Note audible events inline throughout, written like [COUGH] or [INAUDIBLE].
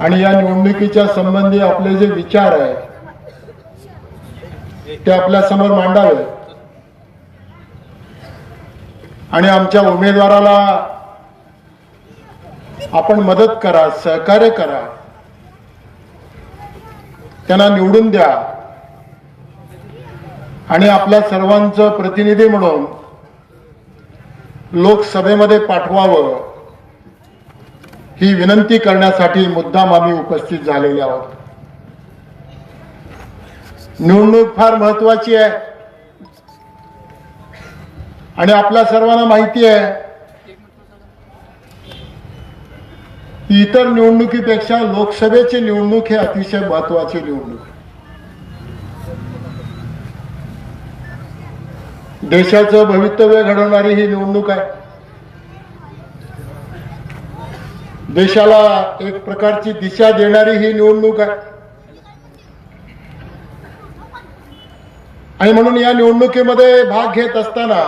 आणि या निवडणुकीच्या संबंधी आपले जे विचार आहेत ते आपल्यासमोर मांडावे. आणि आमच्या उमेदवाराला आपण मदत करा सहकार्य करा. त्यांना निवडून द्या. आणि आपल्या सर्वांचं प्रतिनिधी म्हणून लोकसभेमध्ये पाठवावं. ही विनंती करण्यासाठी मुद्दाम आम्ही उपस्थित झालेले आहोत. निवडणूक फार महत्वाची आहे. आणि आपल्या सर्वांना माहिती आहे इतर निवडणुकीपेक्षा लोकसभेची निवडणूक हे अतिशय महत्वाची निवडणूक. देशाचं भवितव्य घडवणारी ही निवडणूक आहे. देशाला एक प्रकारची दिशा देणारी ही निवडणूक आहे. आणि म्हणून या निवडणुकीमध्ये भाग घेत असताना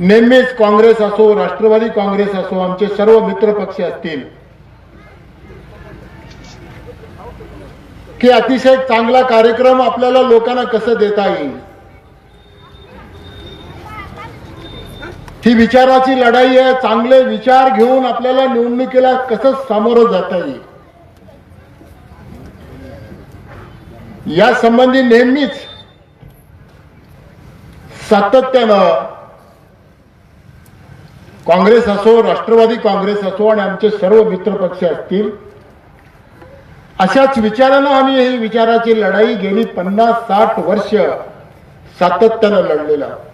नेहमीच काँग्रेस असो राष्ट्रवादी काँग्रेस असो आमचे सर्व मित्र पक्ष असतील. की अतिशय चांगला कार्यक्रम आपल्याला लोकांना कसं देता येईल? ही विचाराची लढाई आहे चांगले विचार घेऊन आपल्याला निवडणुकीला कसं सामोरं जाता येईल या संबंधी नेहमीच सातत्यानं काँग्रेस असो राष्ट्रवादी काँग्रेस असो आणि आमचे सर्व मित्रपक्ष असतील अशाच विचारानं आम्ही ही विचाराची लढाई गेली पन्नास साठ वर्ष सातत्यानं लढलेला आहोत.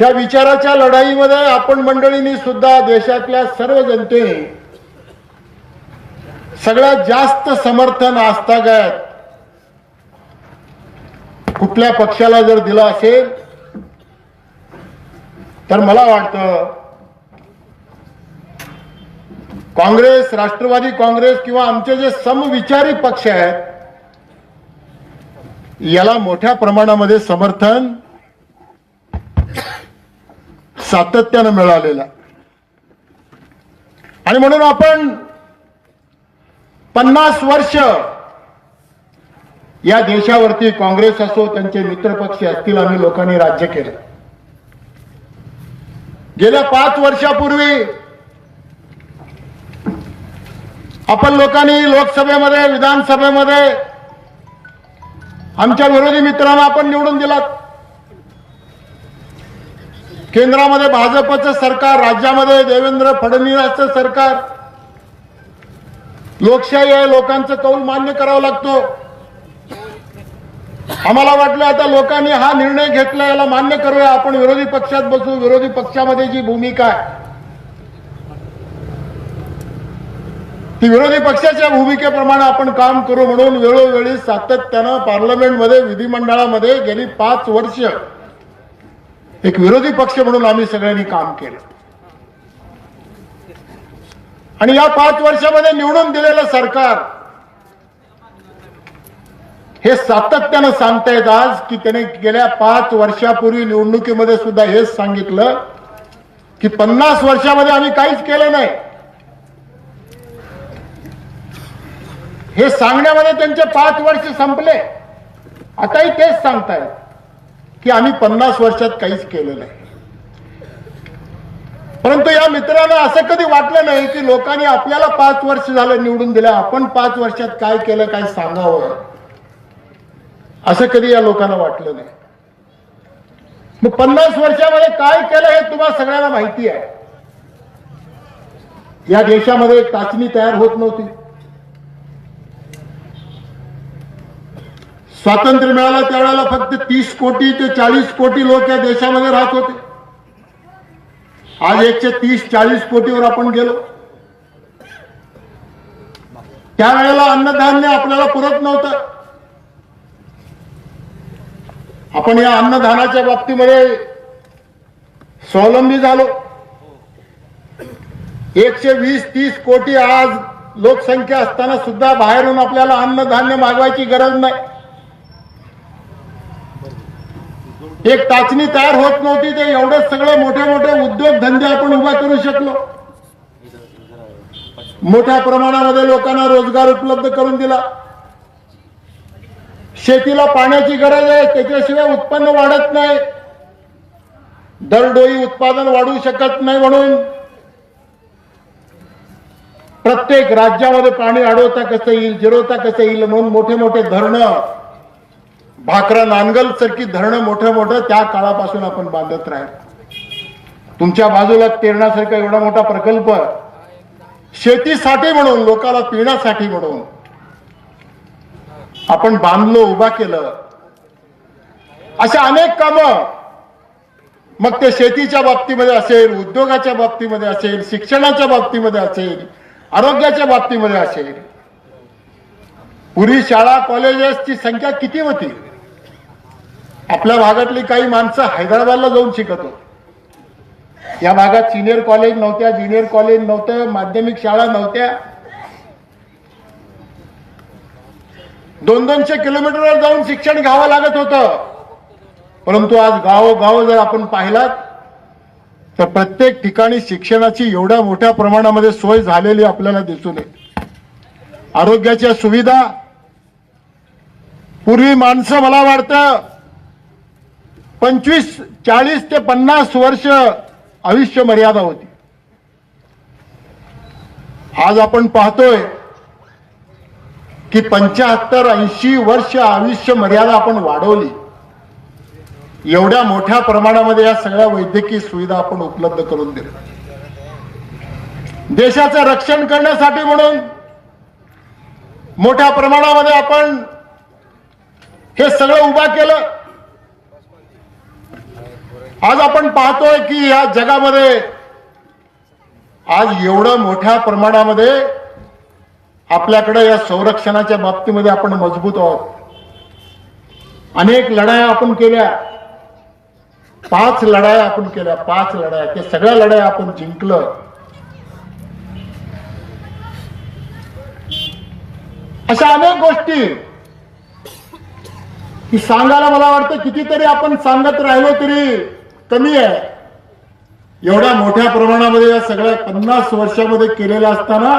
ह्या विचाराच्या लढाईमध्ये आपण मंडळींनी सुद्धा देशातल्या सर्व जनतेने सगळ्यात जास्त समर्थन आस्थागायत कुठल्या पक्षाला जर दिलं असेल तर मला वाटतं काँग्रेस राष्ट्रवादी काँग्रेस किंवा आमचे जे समविचारी पक्ष आहेत याला मोठ्या प्रमाणामध्ये समर्थन सातत्यानं मिळालेला आणि म्हणून आपण पन्नास वर्ष या देशावरती काँग्रेस असो त्यांचे मित्रपक्ष असतील आम्ही लोकांनी राज्य केलं. गेल्या पाच वर्षापूर्वी आपण लोकांनी लोकसभेमध्ये विधानसभेमध्ये आमच्या विरोधी मित्रांना आपण निवडून दिलात. केंद्रामध्ये भाजपचं सरकार राज्यामध्ये देवेंद्र फडणवीसाचं सरकार. लोकशाही आहे लोकांचं कौल मान्य करावा लागतो. आम्हाला वाटलं आता लोकांनी हा निर्णय घेतला याला मान्य करूया. आपण विरोधी पक्षात बसू विरोधी पक्षामध्ये जी भूमिका आहे ती विरोधी पक्षाच्या भूमिकेप्रमाणे आपण काम करू म्हणून वेळोवेळी सातत्यानं पार्लमेंटमध्ये विधिमंडळामध्ये गेली पाच वर्ष एक विरोधी पक्ष म्हणून आम्ही सगळ्यांनी काम केलं. आणि या पाच वर्षामध्ये निवडून दिलेलं सरकार हे सातत्यानं सांगतायत आज की त्याने गेल्या पाच वर्षापूर्वी निवडणुकीमध्ये सुद्धा हेच सांगितलं की पन्नास वर्षामध्ये आम्ही काहीच केलं नाही. हे सांगण्यामध्ये त्यांचे पाच वर्ष संपले. आताही तेच सांगतायत. की आम्ही पन्नास वर्षात काहीच केलं नाही. परंतु या मित्रांना असं कधी वाटलं नाही की लोकांनी आपल्याला पाच वर्ष झालं निवडून दिलं आपण पाच वर्षात काय केलं काय सांगावं? असं कधी या लोकांना वाटलं नाही. मग पन्नास वर्षामध्ये काय केलं हे तुम्हाला सगळ्यांना माहिती आहे. या देशामध्ये एक चाचणी तयार होत नव्हती. स्वातंत्र्य मिळालं त्यावेळेला फक्त तीस कोटी ते चाळीस कोटी लोक या देशामध्ये राहत होते. आज एकशे तीस चाळीस कोटीवर आपण गेलो. त्यावेळेला अन्नधान्य आपल्याला पुरत नव्हतं. आपण या अन्नधानाच्या बाबतीमध्ये स्वावलंबी झालो. एकशे वीस तीस कोटी आज लोकसंख्या असताना सुद्धा बाहेरून आपल्याला अन्नधान्य मागवायची गरज नाही. एक टाचणी तयार होत नव्हती ते एवढे सगळे मोठे मोठे उद्योग धंदे आपण उभा करू शकलो. मोठ्या प्रमाणामध्ये लोकांना रोजगार उपलब्ध करून दिला. शेतीला पाण्याची गरज आहे त्याच्याशिवाय उत्पन्न वाढत नाही. दरडोई उत्पादन वाढू शकत नाही म्हणून. प्रत्येक राज्यामध्ये पाणी अडवता कसं येईल जिरवता कसं येईल म्हणून मोठे मोठे धरणं भाकरा नांगल सारखी धरणं मोठं मोठं त्या काळापासून आपण बांधत राहील तुमच्या बाजूला पेरण्यासारखा एवढा मोठा प्रकल्प शेतीसाठी म्हणून लोकांना पिण्यासाठी म्हणून. आपण बांधलो उभा केलं. अशा अनेक कामं मग ते शेतीच्या बाबतीमध्ये असेल उद्योगाच्या बाबतीमध्ये असेल शिक्षणाच्या बाबतीमध्ये असेल आरोग्याच्या बाबतीमध्ये असेल. पूर्वी शाळा कॉलेजेसची संख्या किती होती? आपल्या भागातली काही माणसं हैदराबादला जाऊन शिकत होती. या भागात सिनियर कॉलेज नव्हत्या ज्युनियर कॉलेज नव्हतं माध्यमिक शाळा नव्हत्या. दोन दोनशे किलोमीटरवर जाऊन शिक्षण घ्यावं लागत होतं. परंतु आज गावोगाव जर आपण पाहिलात तर प्रत्येक ठिकाणी शिक्षणाची एवढ्या मोठ्या प्रमाणामध्ये सोय झालेली आपल्याला दिसून येते. आरोग्याच्या सुविधा पूर्वी माणसं मला वाटतं पंचवीस चाळीस ते पन्नास वर्ष आयुष्य मर्यादा होती. आज आपण पाहतोय की पंच्याहत्तर ऐंशी वर्ष आयुष्य मर्यादा आपण वाढवली. एवढ्या मोठ्या प्रमाणामध्ये या सगळ्या वैद्यकीय सुविधा आपण उपलब्ध करून दिल्या. देशाचं रक्षण करण्यासाठी म्हणून मोठ्या प्रमाणामध्ये आपण हे सगळं उभा केलं. आज आपण पाहतोय की या जगामध्ये आज एवढं मोठ्या प्रमाणामध्ये आपल्याकडे या संरक्षणाच्या बाबतीमध्ये आपण मजबूत आहोत. अनेक लढाया आपण केल्या. पाच लढाया आपण केल्या पाच लढाया. त्या सगळ्या लढाया आपण जिंकलं. अशा अनेक गोष्टी की सांगायला मला वाटतं कितीतरी आपण सांगत राहिलो तरी कमी आहे. एवढ्या मोठ्या प्रमाणामध्ये या सगळ्या पन्नास वर्षामध्ये केलेलं असताना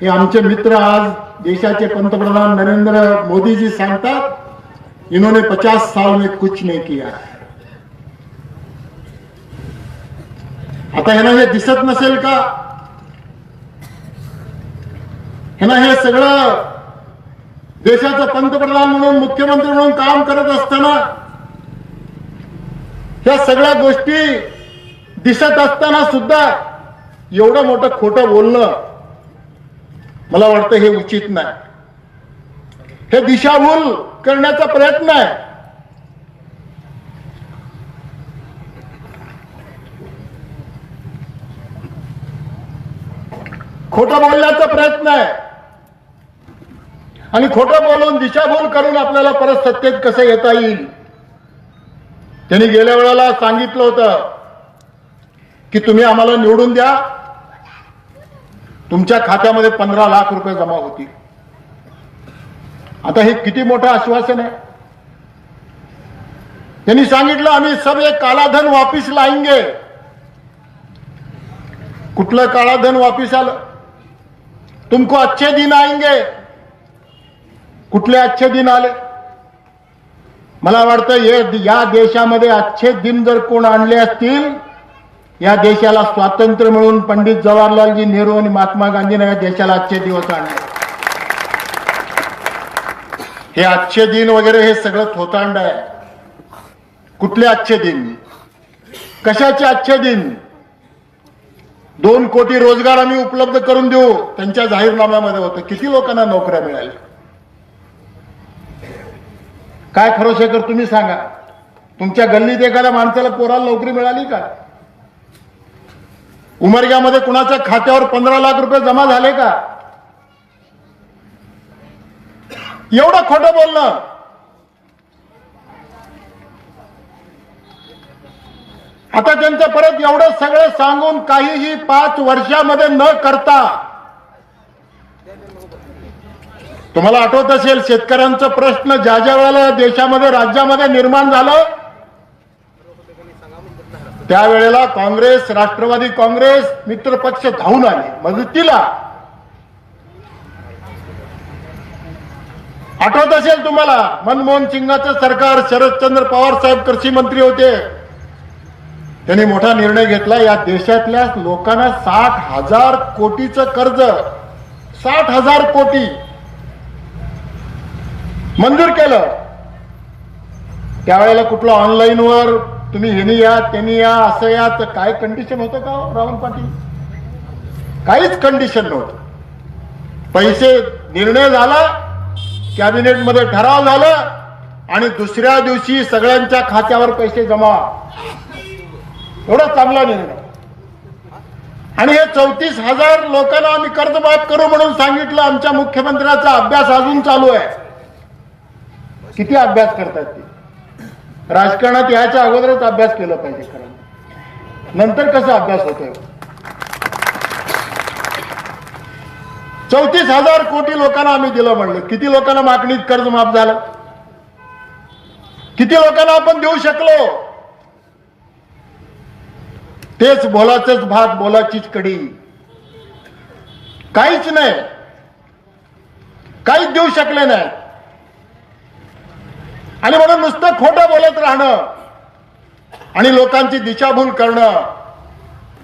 हे आमचे मित्र आज देशाचे पंतप्रधान नरेंद्र मोदी जी सांगतात इन्होने पचास साल में कुछ नहीं किया आता ह्यांना हे दिसत नसेल का? ह्यांना हे सगळं देशाचं पंतप्रधान म्हणून मुख्यमंत्री म्हणून काम करत असताना या सगळ्या गोष्टी दिसत असताना सुद्धा एवढं मोठं खोटं बोलणं मला वाटतं हे उचित नाही. हे दिशाभूल करण्याचा प्रयत्न आहे. खोटं बोलण्याचा प्रयत्न आहे. आणि खोटं बोलून दिशाभूल करून आपल्याला परत सत्तेत कसं येता येईल? त्यांनी गेल्या वेळेला सांगितलं होतं की तुम्ही आम्हाला निवडून द्या. तुमच्या खात्यामध्ये पंधरा लाख रुपये जमा होतील. आता हे किती मोठं आश्वासन आहे? त्यांनी सांगितलं आम्ही सगळे कालाधन वापिस लाईंगे. कुठलं काळाधन वापिस आलं? तुमको अच्छे दिन आएंगे. कुठले अच्छे दिन आले? मला वाटतं हे या देशामध्ये अच्छे दिन जर कोण आणले असतील या देशाला स्वातंत्र्य मिळून पंडित जवाहरलालजी नेहरू आणि महात्मा गांधीने या देशाला आजचे दिवस आणले. हे आजचे दिन वगैरे हे सगळं थोतांड आहे. कुठले आजचे दिन? कशाचे आजचे दिन? दोन कोटी रोजगार आम्ही उपलब्ध करून देऊ त्यांच्या जाहीरनाम्यामध्ये होतं. किती लोकांना नोकऱ्या मिळाल्या? काय खरं शेखर तुम्ही सांगा. तुमच्या गल्लीत एखाद्या माणसाला पोराला नोकरी मिळाली का? उमरग्यामध्ये कुणाच्या खात्यावर पंधरा लाख रुपये जमा झाले का? एवढं खोटं बोलणं. आता त्यांचं परत एवढं सगळं सांगून काहीही पाच वर्षामध्ये न करता तुम्हाला आठवत असेल शेतकऱ्यांचा प्रश्न ज्या ज्या वेळेला या देशामध्ये राज्यामध्ये निर्माण झालं त्यावेळेला काँग्रेस राष्ट्रवादी काँग्रेस मित्रपक्ष धावून आले. म्हणजे मदतीला आठवत असेल तुम्हाला मनमोहन सिंगाचं सरकार शरदचंद्र पवार साहेब कृषी मंत्री होते. त्यांनी मोठा निर्णय घेतला या देशातल्या लोकांना साठ हजार कोटीचं कर्ज. साठ हजार कोटी. मंजूर केलं. त्यावेळेला कुठलं ऑनलाईन वर तुम्ही हेनी या त्यांनी या असं या तर काय कंडिशन होतं का हो, राहुल पाटील? काहीच कंडिशन नव्हतं. पैसे निर्णय झाला कॅबिनेटमध्ये ठराव झालं आणि दुसऱ्या दिवशी सगळ्यांच्या खात्यावर पैसे जमा. एवढा चांगला निर्णय. आणि हे चौतीस हजार लोकांना आम्ही कर्ज माफ करू म्हणून सांगितलं आमच्या मुख्यमंत्र्याचा अभ्यास अजून चालू आहे. किती अभ्यास करतात ते? राजकारणात याच्या अगोदरच अभ्यास केला पाहिजे खरं. नंतर कसा अभ्यास होतोय? चौतीस हजार कोटी लोकांना आम्ही दिलं म्हणलं. किती लोकांना मागणीत कर्ज माफ झालं? किती लोकांना आपण देऊ शकलो? तेच बोलाचंच भात बोलाचीच कडी काहीच नाही. काहीच देऊ शकले नाही. आणि म्हणून नुसतं खोटं बोलत राहणं आणि लोकांची दिशाभूल करणं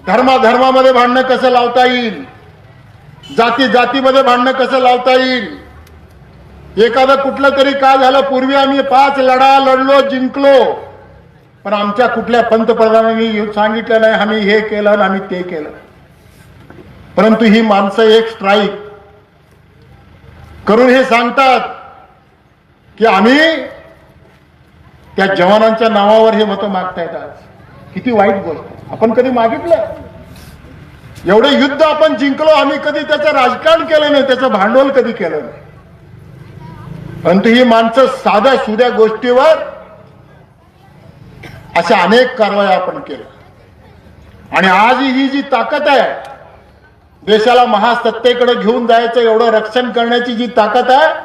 धर्माधर्मामध्ये भांडणं कसं लावता येईल जाती जातीमध्ये भांडणं कसं लावता येईल? एखादं कुठलं तरी काय झालं पूर्वी आम्ही पाच लढा लढलो जिंकलो. पण आमच्या कुठल्या पंतप्रधानांनी सांगितलं नाही आम्ही हे केलं आणि आम्ही ते केलं. परंतु ही माणसं एक स्ट्राईक करून हे सांगतात की आम्ही त्या जवानांच्या नावावर हे मतं मागता आज किती वाईट गोष्ट. आपण कधी मागितलं? एवढे युद्ध आपण जिंकलो आम्ही कधी त्याचं राजकारण केलं नाही त्याचं भांडवल कधी केलं नाही. परंतु ही माणसं साध्या सुध्या गोष्टीवर अशा अनेक कारवाया आपण केल्या. आणि आज ही जी ताकद आहे देशाला महासत्तेकडे घेऊन जायचं एवढं रक्षण करण्याची जी ताकद आहे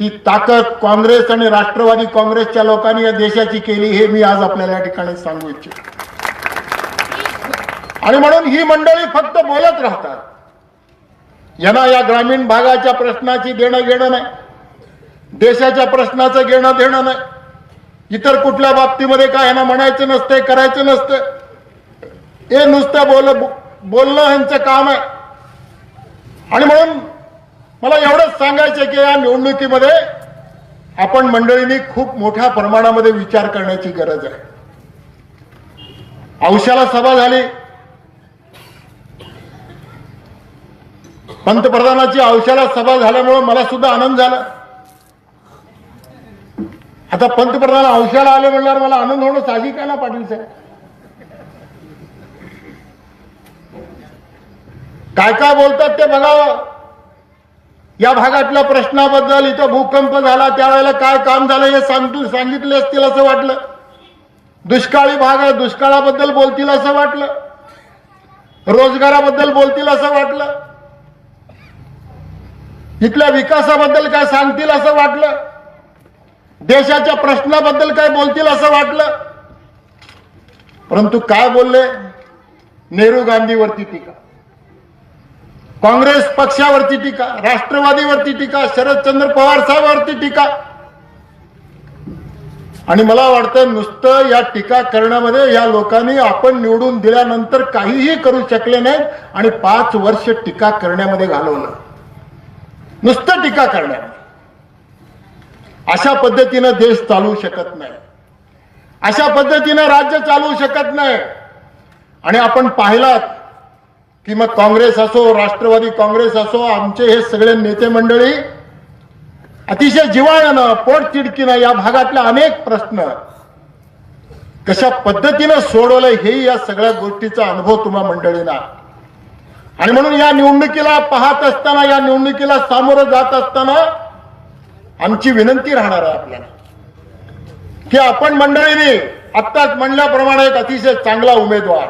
ती ताकद काँग्रेस आणि राष्ट्रवादी काँग्रेसच्या लोकांनी या देशाची केली हे मी आज आपल्याला या ठिकाणी सांगू इच्छितो. आणि म्हणून ही मंडळी फक्त बोलत राहतात. यांना या ग्रामीण भागाच्या प्रश्नाची देणं घेणं नाही. देशाच्या प्रश्नाचं घेणं देणं नाही. इतर कुठल्या बाबतीमध्ये काय यांना म्हणायचं नसतंय करायचं नसतं हे नुसतं बोल बोलणं यांचं काम आहे. आणि म्हणून मला एवढंच सांगायचं की या निवडणुकीमध्ये आपण मंडळींनी खूप मोठ्या प्रमाणामध्ये विचार करण्याची गरज आहे. औषाला सभा झाली. पंतप्रधानाची औषाला सभा झाल्यामुळे मला सुद्धा आनंद झाला. आता पंतप्रधान औषाला आले म्हणल्यावर मला आनंद होणं साहजिक आहे ना पाटील साहेब? काय काय बोलतात ते बघावं. या भागातल्या प्रश्नाबद्दल इथं भूकंप झाला त्यावेळेला काय काम झालं हे सांगतो सांगितले असतील असं वाटलं. दुष्काळी भाग आहे दुष्काळाबद्दल बोलतील असं वाटलं. रोजगाराबद्दल बोलतील असं वाटलं. इथल्या विकासाबद्दल काय सांगतील असं वाटलं. देशाच्या प्रश्नाबद्दल काय बोलतील असं वाटलं. परंतु काय बोलले? नेहरू गांधीवरती टीका. काँग्रेस पक्षावरती टीका [LAUGHS] राष्ट्रवादीवरती टीका शरदचंद्र पवार साहेबांवरती टीका. आणि मला वाटतं नुसतं या टीका करण्यामध्ये या लोकांनी आपण निवडून दिल्यानंतर काहीही करू शकले नाहीत आणि पाच वर्ष टीका करण्यामध्ये घालवलं. नुसतं टीका करण्यामध्ये. अशा पद्धतीनं देश चालू शकत नाही. अशा पद्धतीनं राज्य चालू शकत नाही. आणि आपण पाहिलात की मग काँग्रेस असो राष्ट्रवादी काँग्रेस असो आमचे हे सगळे नेते मंडळी अतिशय जिवाळ्यानं पोटचिडकीनं या भागातले अनेक प्रश्न कशा पद्धतीनं सोडवलं हेही या सगळ्या गोष्टीचा अनुभव तुम्हा मंडळींना. आणि म्हणून या निवडणुकीला पाहत असताना या निवडणुकीला सामोरं जात असताना आमची विनंती राहणार आहे आपल्याला. की आपण मंडळीने आत्ताच म्हणल्याप्रमाणे एक अतिशय चांगला उमेदवार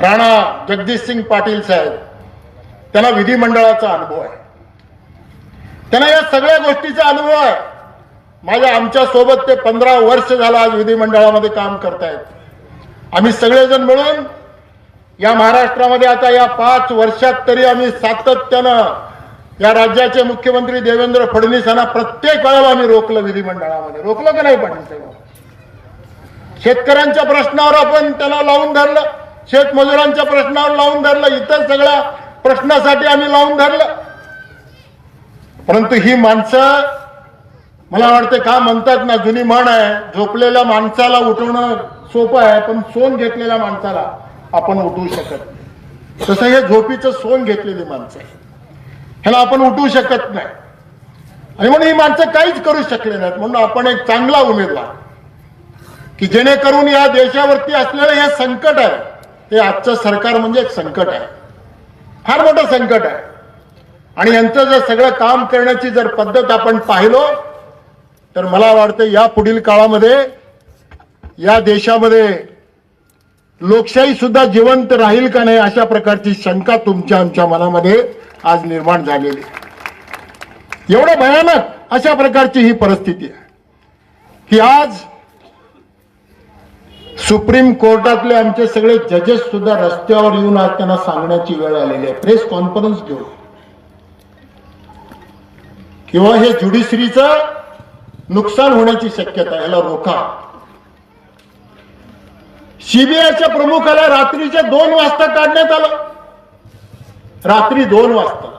राणा जगदीश सिंग पाटील साहेब त्यांना विधिमंडळाचा अनुभव आहे. त्यांना या सगळ्या गोष्टीचा अनुभव आहे. माझ्या आमच्यासोबत ते पंधरा वर्ष झालं आज विधिमंडळामध्ये काम करतायत. आम्ही सगळेजण मिळून या महाराष्ट्रामध्ये आता या पाच वर्षात तरी आम्ही सातत्यानं या राज्याचे मुख्यमंत्री देवेंद्र फडणवीस यांना प्रत्येक वेळेला आम्ही रोखलं विधिमंडळामध्ये. रोखलं का नाही पाटील साहेब? शेतकऱ्यांच्या प्रश्नावर आपण त्याला लावून धरलं. शेतमजुरांच्या प्रश्नावर लावून धरलं इतर सगळ्या प्रश्नासाठी आम्ही लावून धरलं. परंतु ही माणसं मला वाटते का म्हणतात ना जुनी म्हण आहे झोपलेल्या माणसाला उठवणं सोपं आहे पण सोन घेतलेल्या माणसाला आपण उठवू शकत नाही. तसं हे झोपीचं सोन घेतलेली माणसं आहे ह्याला आपण उठवू शकत नाही. आणि म्हणून ही माणसं काहीच करू शकले नाहीत. म्हणून आपण एक चांगला उमेदवार की जेणेकरून या देशावरती असलेलं हे संकट आहे. हे आजचं सरकार म्हणजे एक संकट आहे. फार मोठं संकट आहे. आणि यांचं जर सगळं काम करण्याची जर पद्धत आपण पाहिलो तर मला वाटतं या पुढील काळामध्ये या देशामध्ये लोकशाही सुद्धा जिवंत राहील का नाही अशा प्रकारची शंका तुमच्या आमच्या मनामध्ये आज निर्माण झालेली एवढं भयानक अशा प्रकारची ही परिस्थिती आहे. की आज सुप्रीम कोर्टातले आमचे सगळे जजेस सुद्धा रस्त्यावर येऊन आज त्यांना सांगण्याची वेळ आलेली आहे. प्रेस कॉन्फरन्स घेऊन. किंवा हे ज्युडिशरीचं नुकसान होण्याची शक्यता याला रोखा सीबीआयच्या प्रमुखाला रात्रीच्या दोन वाजता काढण्यात आलं. रात्री दोन वाजता.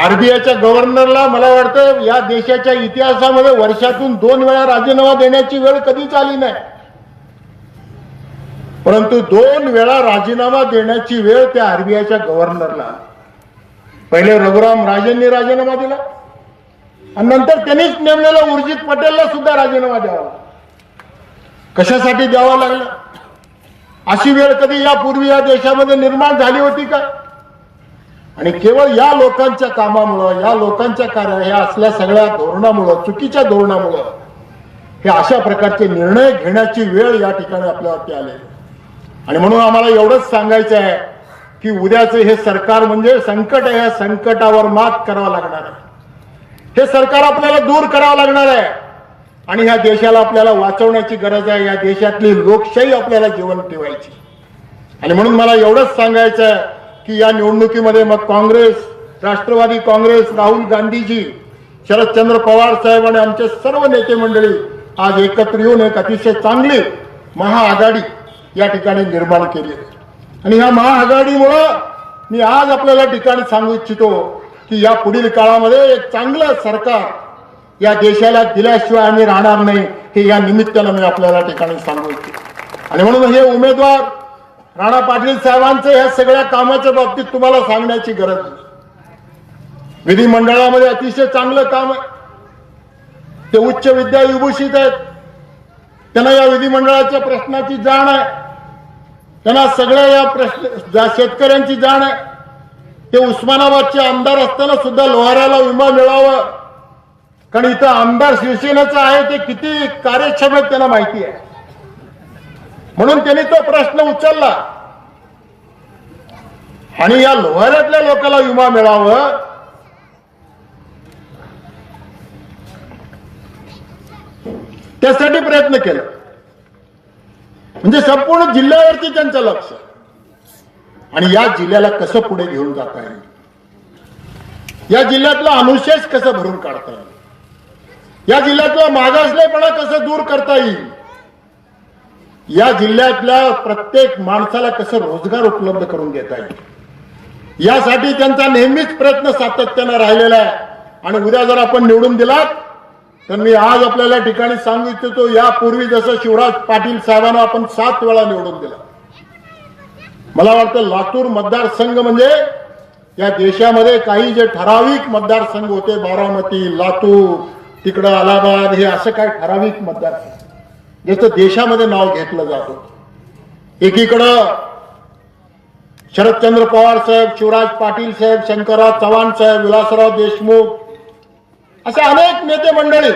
आरबीआयच्या गव्हर्नरला मला वाटतं या देशाच्या इतिहासामध्ये वर्षातून दोन वेळा राजीनामा देण्याची वेळ कधीच आली नाही. परंतु दोन वेळा राजीनामा देण्याची वेळ त्या आरबीआयच्या गव्हर्नरला पहिले रघुराम राजेंनी राजीनामा दिला आणि नंतर त्यांनीच नेमलेल्या उर्जित पटेलला सुद्धा राजीनामा द्यावा कशासाठी द्यावा लागला? अशी वेळ कधी यापूर्वी या देशामध्ये निर्माण झाली होती का? आणि केवळ या लोकांच्या कामामुळं या लोकांच्या कार्य या असल्या सगळ्या धोरणामुळं चुकीच्या धोरणामुळं हे अशा प्रकारचे निर्णय घेण्याची वेळ या ठिकाणी आपल्यावरती आले आणि म्हणून आम्हाला एवढंच सांगायचं आहे की उद्याचं हे सरकार म्हणजे संकट आहे या संकटावर मात करावं लागणार आहे. हे सरकार आपल्याला दूर करावं लागणार आहे. आणि ह्या देशाला आपल्याला वाचवण्याची गरज आहे या देशातली लोकशाही आपल्याला जीवन ठेवायची. आणि म्हणून मला एवढंच सांगायचं आहे की या निवडणुकीमध्ये मग काँग्रेस राष्ट्रवादी काँग्रेस राहुल गांधीजी शरदचंद्र पवार साहेब आणि आमचे सर्व नेते मंडळी आज एकत्र येऊन एक अतिशय चांगली महाआघाडी या ठिकाणी निर्माण केली आहे. आणि ह्या महाआघाडीमुळं मी आज आपल्याला ठिकाणी सांगू इच्छितो की या पुढील काळामध्ये एक चांगलं सरकार या देशाला दिल्याशिवाय आम्ही राहणार नाही हे या निमित्तानं मी आपल्याला ठिकाणी सांगू इच्छितो आणि म्हणून हे उमेदवार राणा पाटील साहेबांचं ह्या सगळ्या कामाच्या बाबतीत तुम्हाला सांगण्याची गरज नाही. विधिमंडळामध्ये अतिशय चांगलं काम आहे. ते उच्च विद्या विभूषित आहेत. त्यांना या विधिमंडळाच्या प्रश्नाची जाण आहे. त्यांना सगळ्या या प्रश्न ज्या शेतकऱ्यांची जाण आहे. ते उस्मानाबादचे आमदार असताना सुद्धा लोहाराला विमा मिळावं. कारण इथं आमदार शिवसेनेचं आहे ते किती कार्यक्षम आहेत त्यांना माहिती आहे. म्हणून त्यांनी तो प्रश्न उचलला. आणि या लोहाऱ्यातल्या लोकांना विमा मिळावं. त्यासाठी प्रयत्न केला. म्हणजे संपूर्ण जिल्ह्यावरती त्यांचं लक्ष. आणि या जिल्ह्याला कसं पुढे घेऊन जाता येईल? या जिल्ह्यातला अनुशेष कसं भरून काढता येईल? या जिल्ह्यातला मागासलेपणा कसं दूर करता येईल? या जिल्ह्यातल्या प्रत्येक माणसाला कसं रोजगार उपलब्ध करून देता येईल? यासाठी त्यांचा नेहमीच प्रयत्न सातत्यानं राहिलेला आहे. आणि उद्या जर आपण निवडून दिलात तर मी आज आपल्याला ठिकाणी सांगू इच्छितो यापूर्वी जसं शिवराज पाटील साहेबांना आपण सात वेळा निवडून दिला. मला वाटतं लातूर मतदारसंघ म्हणजे या देशामध्ये काही जे ठराविक मतदारसंघ होते बारामती लातूर तिकडं अलाहाबाद हे असं काही ठराविक मतदारसंघ. ज्याचं देशामध्ये नाव घेतलं जात. होतं एकीकडं शरदचंद्र पवार साहेब शिवराज पाटील साहेब शंकरराव चव्हाण साहेब विलासराव देशमुख असे अनेक नेते मंडळी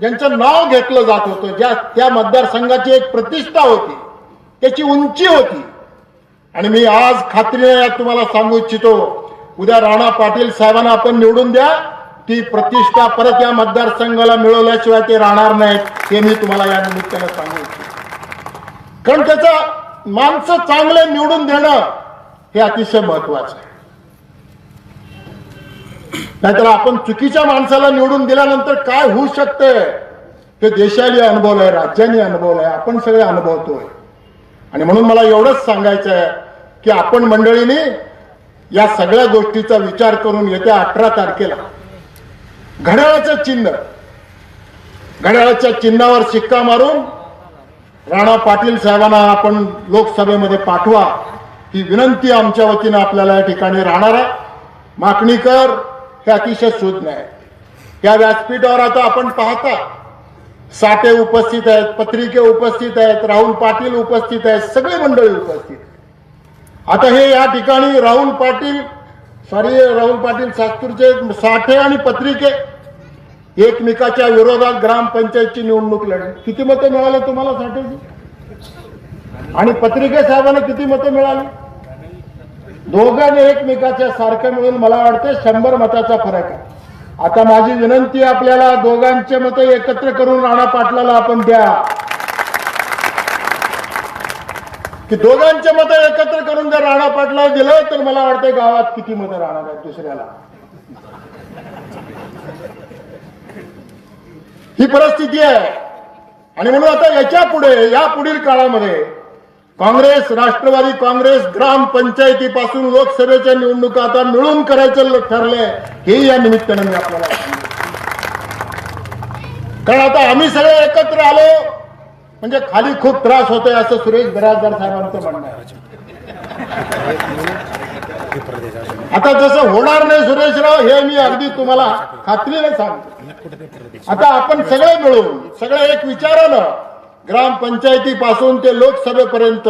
ज्यांचं नाव घेतलं जात होतं ज्या त्या मतदारसंघाची एक प्रतिष्ठा होती त्याची उंची होती. आणि मी आज खात्रीने तुम्हाला सांगू इच्छितो उद्या राणा पाटील साहेबांना आपण निवडून द्या ती प्रतिष्ठा परत या मतदारसंघाला मिळवल्याशिवाय ते राहणार नाहीत हे मी तुम्हाला या निमित्तानं सांगू इच्छितो. कारण त्याचा माणसं चांगले निवडून देणं हे अतिशय महत्वाचं आहे. नाहीतर आपण चुकीच्या माणसाला निवडून दिल्यानंतर काय होऊ शकतंय हे देशाने अनुभवलंय राज्याने अनुभवलंय आपण सगळे अनुभवतोय. आणि म्हणून मला एवढंच सांगायचं आहे की आपण मंडळीने या सगळ्या गोष्टीचा विचार करून येत्या अठरा तारखेला घड्याळाचं चिन्ह. घड्याळाच्या चिन्हावर शिक्का मारून राणा पाटील साहेबांना आपण लोकसभेमध्ये पाठवा ही विनंती आमच्या वतीनं आपल्याला या ठिकाणी राहणार आहे. माकणीकर हे अतिशय शोधन आहे. या व्यासपीठावर आता आपण पाहता साठे उपस्थित आहेत पत्रिके उपस्थित आहेत राहुल पाटील उपस्थित आहेत सगळे मंडळी उपस्थित आहेत. आता हे या ठिकाणी राहुल पाटील सॉरी राहुल पाटील सास्तूरचे साठे आणि पत्रिके एकमेकाच्या विरोधात ग्रामपंचायतची निवडणूक लढली. किती मतं मिळाले तुम्हाला साठेची? आणि पत्रिके साहेबांना किती मतं मिळाली? दोघांनी एकमेकाच्या सारखं मिळून मला वाटतं शंभर मताचा फरक आहे. आता माझी विनंती आपल्याला दोघांचे मतं एकत्र करून राणा पाटलाला आपण द्या. की दोघांचे मतं एकत्र करून जर राणा पाटला दिलं तर मला वाटतं गावात किती मतं राहणार आहेत दुसऱ्याला. ही परिस्थिती आहे. आणि म्हणून आता याच्यापुढे या पुढील काळामध्ये काँग्रेस राष्ट्रवादी काँग्रेस ग्रामपंचायतीपासून लोकसभेच्या निवडणुका आता मिळून करायचं ठरलंय हे या निमित्तानं मी आपल्याला कारण आता आम्ही सगळे एकत्र आलो म्हणजे खाली खूप त्रास होतोय असं सुरेश बिराजदार साहेबांचं म्हणणं आहे. आता जसं होणार नाही सुरेशराव हे मी अगदी तुम्हाला खात्रीने सांगतो. आता आपण सगळे मिळून सगळे एक विचारानं ग्रामपंचायतीपासून ते लोकसभेपर्यंत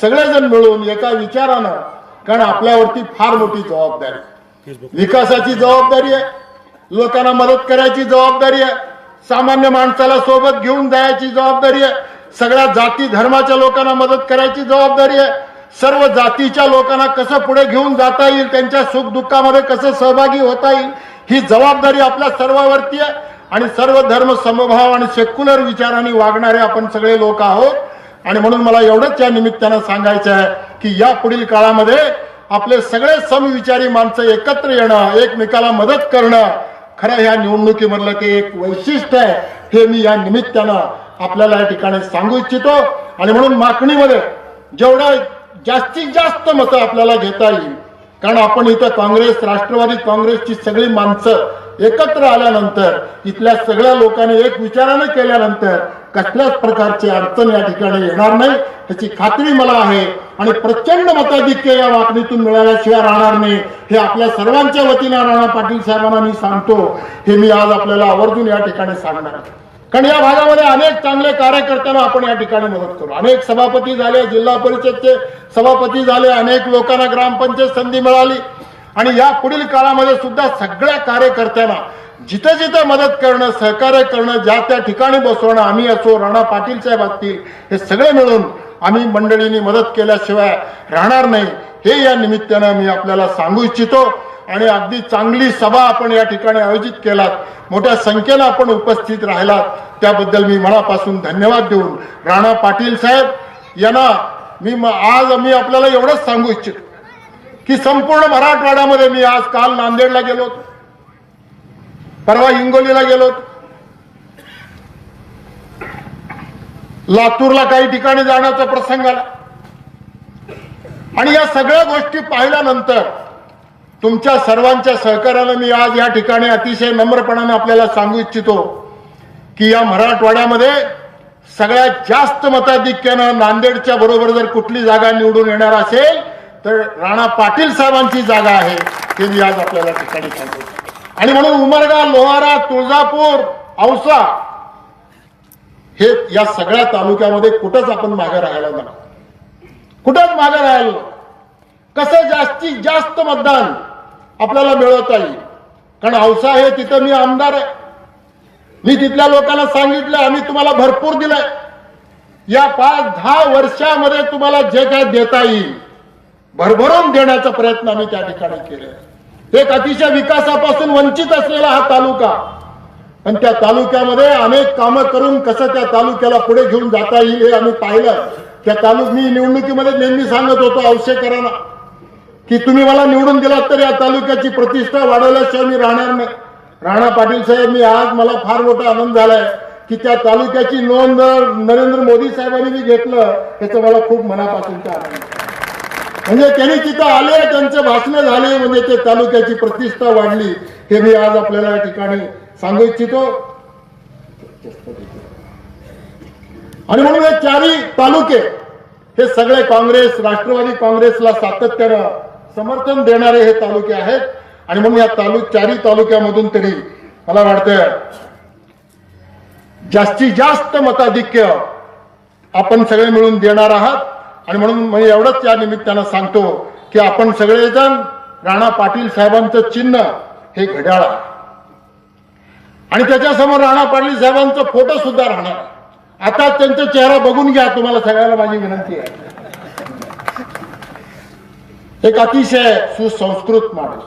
सगळेजण मिळून एका विचारानं कारण आपल्यावरती फार मोठी जबाबदारी विकासाची जबाबदारी आहे. लोकांना मदत करायची जबाबदारी आहे. सामान्य माणसाला सोबत घेऊन जायची जबाबदारी आहे. सगळ्या जाती धर्माच्या लोकांना मदत करायची जबाबदारी आहे. सर्व जातीच्या लोकांना कसं पुढे घेऊन जाता येईल त्यांच्या सुख दुःखामध्ये कसं सहभागी होता येईल ही जबाबदारी आपल्या सर्वावरती आहे. आणि सर्व धर्म समभाव आणि सेक्युलर विचाराने वागणारे आपण सगळे लोक आहोत. आणि म्हणून मला एवढंच या निमित्तानं सांगायचं आहे की या पुढील काळामध्ये आपले सगळे समविचारी माणसं एकत्र येणं एकमेकाला मदत करणं खरं ह्या निवडणुकीमधलं ते एक वैशिष्ट्य आहे. हे मी या निमित्तानं आपल्याला या ठिकाणी सांगू इच्छितो. आणि म्हणून मागणीमध्ये जेवढं जास्तीत जास्त मतं आपल्याला घेता येईल. कारण आपण इथं काँग्रेस राष्ट्रवादी काँग्रेसची सगळी माणसं एकत्र आल्यानंतर इथल्या सगळ्या लोकांनी एक विचारानं केल्यानंतर कसल्याच प्रकारची अडचण या ठिकाणी येणार नाही. त्याची खात्री मला आहे. आणि प्रचंड मताधिक्य या वाकणीतून मिळाल्याशिवाय राहणार नाही. हे आपल्या सर्वांच्या वतीने राणा पाटील साहेबांना मी सांगतो. हे मी आज आपल्याला आवर्जून या ठिकाणी सांगणार आहे. कारण या भागामध्ये अनेक चांगले कार्यकर्त्यांना आपण या ठिकाणी मदत करू. अनेक सभापती झाले जिल्हा परिषदचे सभापती झाले अनेक लोकांना ग्रामपंचायत संधी मिळाली. आणि या पुढील काळामध्ये सुद्धा सगळ्या कार्यकर्त्यांना जिथे जिथे मदत करणं सहकार्य करणं ज्या त्या ठिकाणी बसवणं आम्ही असो राणा पाटील साहेब असतील हे सगळे मिळून आम्ही मंडळींनी मदत केल्याशिवाय राहणार नाही. हे या निमित्तानं मी आपल्याला सांगू इच्छितो. आणि अगदी चांगली सभा आपण या ठिकाणी आयोजित केलात. मोठ्या संख्येनं आपण उपस्थित राहिलात. त्याबद्दल मी मनापासून धन्यवाद देऊन राणा पाटील साहेब यांना मी आज मी आपल्याला एवढंच सांगू इच्छितो की संपूर्ण मराठवाड्यामध्ये मी आज काल नांदेडला गेलो होतो. परवा हिंगोलीला गेलो होतो. लातूरला काही ठिकाणी जाण्याचा प्रसंग आला. आणि या सगळ्या गोष्टी पाहिल्यानंतर तुमच्या सर्वांच्या सहकार्यानं मी आज या ठिकाणी अतिशय नम्रपणाने आपल्याला सांगू इच्छितो की या मराठवाड्यामध्ये सगळ्यात जास्त मताधिक्यानं नांदेडच्या बरोबर जर कुठली जागा निवडून येणार असेल तर राणा पाटील साहेबांची जागा आहे हे मी आज आपल्याला ठिकाणी सांगतो. आणि म्हणून उमरगा लोहारा तुळजापूर औसा हे या सगळ्या तालुक्यामध्ये कुठंच आपण मागे राहायला नाही. कुठंच मागे राहिलो कसं जास्तीत जास्त मतदान आपल्याला मिळवता येईल कारण औसा हे तिथं मी आमदार आहे. मी तिथल्या लोकांना सांगितलं आम्ही तुम्हाला भरपूर दिलंय. या पाच दहा वर्षामध्ये तुम्हाला जे काय देता येईल भरभरून देण्याचा प्रयत्न आम्ही त्या ठिकाणी केले एक अतिशय विकासापासून वंचित असलेला हा तालुका. आणि त्या तालुक्यामध्ये अनेक कामं करून कसं त्या तालुक्याला पुढे घेऊन जाता येईल हे आम्ही पाहिलं. त्या तालुक मी निवडणुकीमध्ये नेहमी सांगत होतो औषधकरांना की तुम्ही मला निवडून दिलात तर या तालुक्याची प्रतिष्ठा वाढवल्याशिवाय मी राहणार नाही राणा पाटील साहेब मी आज मला फार मोठा आनंद झालाय की त्या तालुक्याची नोंद नरेंद्र मोदी साहेबांनी मी घेतलं त्याचं मला खूप मनापासून आनंद आहे. म्हणजे त्यांनी तिथं आले त्यांचे भाषण झाले म्हणजे ते तालुक्याची प्रतिष्ठा वाढली हे मी आज आपल्याला या ठिकाणी सांगू इच्छितो आणि म्हणून हे चारही तालुके हे सगळे काँग्रेस राष्ट्रवादी काँग्रेसला सातत्यानं समर्थन देणारे हे तालुके आहेत. आणि म्हणून या तालुक चारही तालुक्यामधून तरी मला वाटतं जास्तीत जास्त मताधिक्य आपण सगळे मिळून देणार आहात. आणि म्हणून मी एवढंच या निमित्तानं सांगतो की आपण सगळेजण राणा पाटील साहेबांचं चिन्ह हे घड्याळ आहे. आणि त्याच्यासमोर राणा पाटील साहेबांचा फोटो सुद्धा राहणार आता त्यांचा चेहरा बघून घ्या तुम्हाला सगळ्याला माझी विनंती आहे. एक अतिशय सुसंस्कृत माणूस.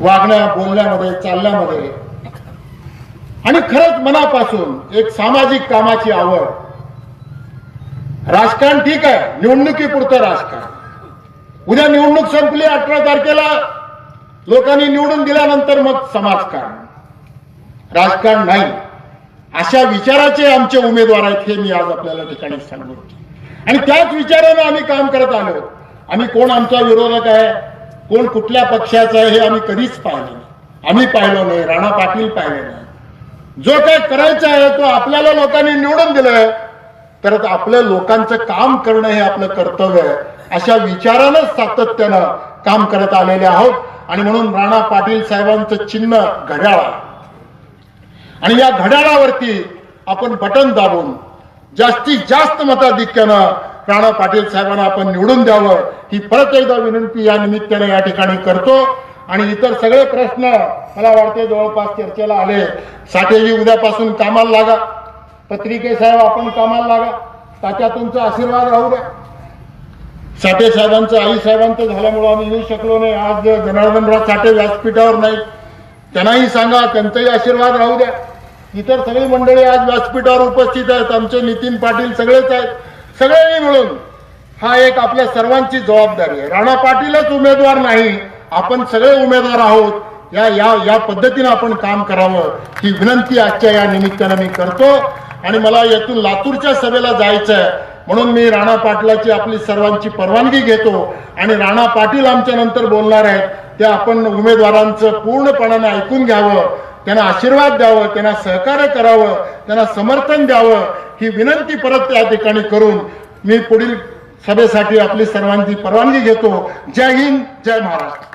वागण्या बोलण्यामध्ये चालण्यामध्ये आणि खरंच मनापासून एक सामाजिक कामाची आवड. राजकारण ठीक आहे निवडणुकीपुरतं राजकारण. उद्या निवडणूक संपली अठरा तारखेला लोकांनी निवडून दिल्यानंतर मग समाजकारण. राजकारण नाही. अशा विचाराचे आमचे उमेदवार आहेत हे मी आज आपल्याला ठिकाणी सांगतो. आणि त्याच विचारानं आम्ही काम करत आलो. आम्ही कोण आमचा विरोधक आहे? कोण कुठल्या पक्षाचा आहे हे आम्ही कधीच पाहिलं नाही. आम्ही पाहिलो नाही. राणा पाटील पाहिले नाही. जो काय करायचा आहे तो आपल्याला लोकांनी निवडून दिलंय. तर आपल्या लोकांचं काम करणं हे आपलं कर्तव्य आहे. अशा विचारानं सातत्यानं काम करत आलेले आहोत. आणि म्हणून राणा पाटील साहेबांचं चिन्ह घड्याळ आणि या घड्याळावरती आपण बटन दाबून जास्तीत जास्त मताधिक्यानं राणा पाटील साहेबांना आपण निवडून द्यावं ही परत एकदा विनंती या निमित्तानं या ठिकाणी करतो. आणि इतर सगळे प्रश्न मला वाटते जवळपास चर्चेला आले. साठेजी उद्यापासून कामाला लागा. पत्रिके साहेब आपण कामाला लागा. तात्या तुमचा आशीर्वाद राहू द्या. साठे साहेबांचं आई साहेबांचं झाल्यामुळं आम्ही येऊ शकलो नाही. आज जनार्दनराव साठे व्यासपीठावर नाही त्यांनाही सांगा त्यांचाही आशीर्वाद राहू द्या. इतर सगळी मंडळी आज व्यासपीठावर उपस्थित आहेत. आमचे नितीन पाटील सगळेच आहेत. सगळ्यांनी मिळून हा एक आपल्या सर्वांची जबाबदारी आहे. राणा पाटीलच उमेदवार नाही आपण सगळे उमेदवार आहोत. या या या पद्धतीने आपण काम करावं ही विनंती आजच्या या निमित्तानं मी करतो. आणि मला येथून लातूरच्या सभेला जायचं आहे म्हणून मी राणा पाटलाची आपली सर्वांची परवानगी घेतो. आणि राणा पाटील आमच्या नंतर बोलणार आहेत. ते आपण उमेदवारांचं पूर्णपणाने ऐकून घ्यावं. त्यांना आशीर्वाद द्यावं त्यांना सहकार्य करावं त्यांना समर्थन द्यावं ही विनंती परत त्या ठिकाणी करून मी पुढील सभेसाठी आपली सर्वांची परवानगी घेतो. जय हिंद जय महाराष्ट्र.